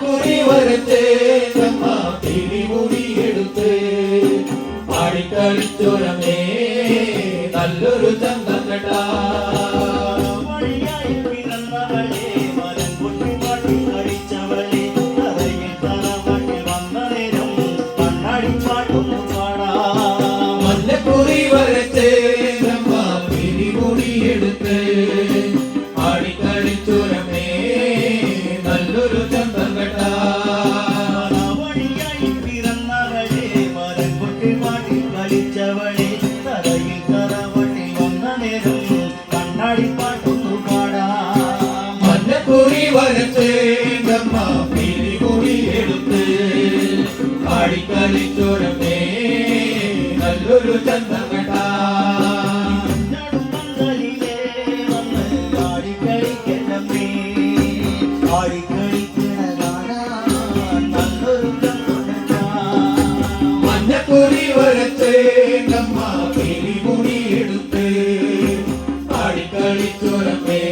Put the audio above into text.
കുറി നമ്മ തിരിമുടി എടുത്ത് പാടിക്കളിച്ചോരമേ നല്ലൊരു ചന്തം കേട്ടാ. പൊട്ടി പാട്ടി കളിച്ചവളെ மலையில் கரவழி வந்த நேரம் கண்ணாடி பாட்டு பாடா மன்ன கூறி வரத்து எங்கம்மா the.